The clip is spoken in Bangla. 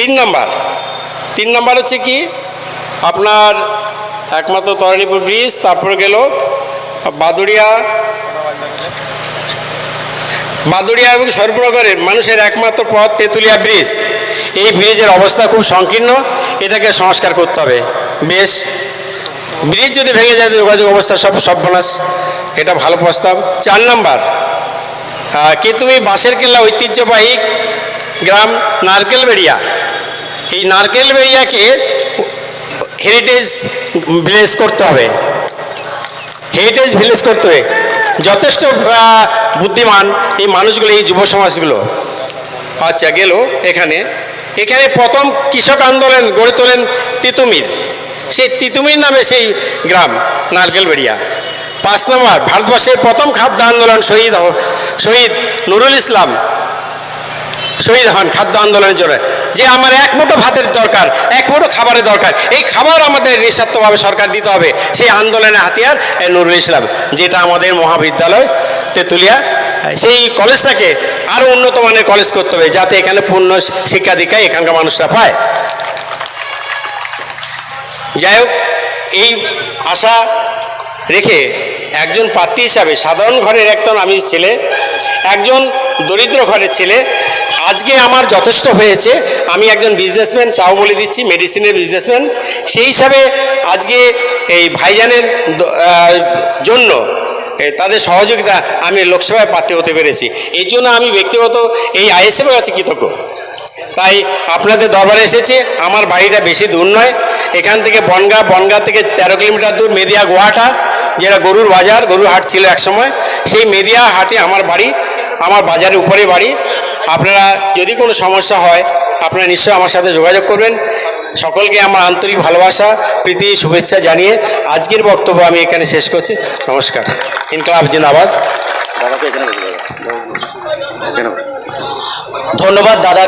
তিন নাম্বার। তিন নাম্বার হচ্ছে কি? আপনার একমাত্র তরানীপুর ব্রিজ, তারপর গেল বাদুড়িয়া। বাদুড়িয়া এবং সর্বনগরের মানুষের একমাত্র পথ তেঁতুলিয়া ব্রিজ। এই ব্রিজের অবস্থা খুব সংকীর্ণ, এটাকে সংস্কার করতে হবে। বেশ। ব্রিজ যদি ভেঙে যায়, যোগাযোগ অবস্থা সব সর্বনাশ। এটা ভালো প্রস্তাব। চার নাম্বার। কে তুমি বাঁশের কেল্লা ঐতিহ্যবাহী গ্রাম নারকেলবেড়িয়া? এই নারকেলবেড়িয়াকে হেরিটেজ ভিলেজ করতে হবে। হেরিটেজ ভিলেজ করতে হবে। যথেষ্ট বুদ্ধিমান এই মানুষগুলো, এই যুব সমাজগুলো। আচ্ছা গেল এখানে। এখানে প্রথম কৃষক আন্দোলন গড়ে তোলেন তিতুমির। সেই তিতুমির নামে সেই গ্রাম, নারকেল নারকেলবেড়িয়া পাঁচ নম্বর, ভারতবর্ষের প্রথম খাদ্য আন্দোলন শহীদ শহীদ নুরুল ইসলাম। শহীদ হন খাদ্য আন্দোলনের জন্য। যে আমার এক মুঠো ভাতের দরকার, এক মুঠো খাবারের দরকার, এই খাবার আমাদের নিঃস্বার্থভাবে সরকার দিতে হবে। সেই আন্দোলনের হাতিয়ার নুরুল ইসলাম, যেটা আমাদের মহাবিদ্যালয়, তেঁতুলিয়া সেই কলেজটাকে আরও উন্নত মানের কলেজ করতে হবে, যাতে এখানে পূর্ণ শিক্ষা দীক্ষা এখানকার মানুষরা পায়। যাই হোক, এই আশা রেখে একজন প্রার্থী হিসাবে সাধারণ ঘরের একজন আমি ছেলে, একজন দরিদ্র ঘরের ছেলে। আজকে আমার যথেষ্ট হয়েছে। আমি একজন বিজনেসম্যান চাও বলে দিচ্ছি মেডিসিনের বিজনেসম্যান সেই হিসাবে আজকে এই ভাইজানের জন্য তাদের সহযোগিতা আমি লোকসভায় প্রার্থী হতে পেরেছি। এই জন্য আমি ব্যক্তিগত এই আইএসএফের কাছে কৃতজ্ঞ। তাই আপনাদের দরবারে এসেছি। আমার বাড়িটা বেশি দূর নয়। এখান থেকে বনগা বনগা থেকে তেরো কিলোমিটার দূর মেদিয়া গোয়াটা যেটা গরুর বাজার, গরুর হাট ছিল একসময়। সেই মেদিয়া হাটে আমার বাড়ি আমার বাজারের উপরে বাড়ি। আপনারা যদি কোনো সমস্যা হয় আপনারা নিশ্চয়ই আমার সাথে যোগাযোগ করবেন। সকলকে আমার আন্তরিক ভালোবাসা প্রীতি শুভেচ্ছা জানিয়ে আজকের বক্তব্য আমি এখানে শেষ করছি। নমস্কার। ইনকলাব জিন্দাবাদ। ধন্যবাদ দাদা।